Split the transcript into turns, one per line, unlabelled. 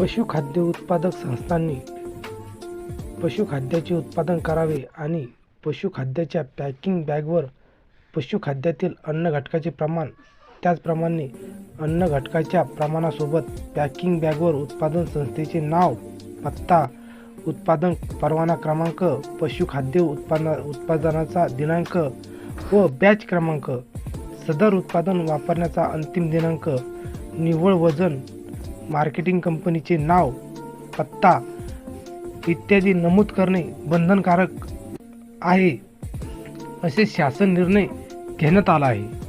पशुखाद्य उत्पादक संस्थांनी पशुखाद्याचे उत्पादन करावे आणि पशुखाद्याच्या पॅकिंग बॅगवर पशुखाद्यातील अन्न घटकाचे प्रमाण त्याचप्रमाणे अन्न घटकाच्या प्रमाणासोबत पॅकिंग बॅगवर उत्पादन संस्थेचे नाव पत्ता उत्पादन परवाना क्रमांक पशुखाद्य उत्पादना उत्पादनाचा दिनांक व बॅच क्रमांक सदर उत्पादन वापरण्याचा अंतिम दिनांक निव्वळ वजन मार्केटिंग कंपनीचे नाव पत्ता इत्यादी नमूद करणे बंधनकारक आहे असे शासन निर्णय घेण्यात आला आहे.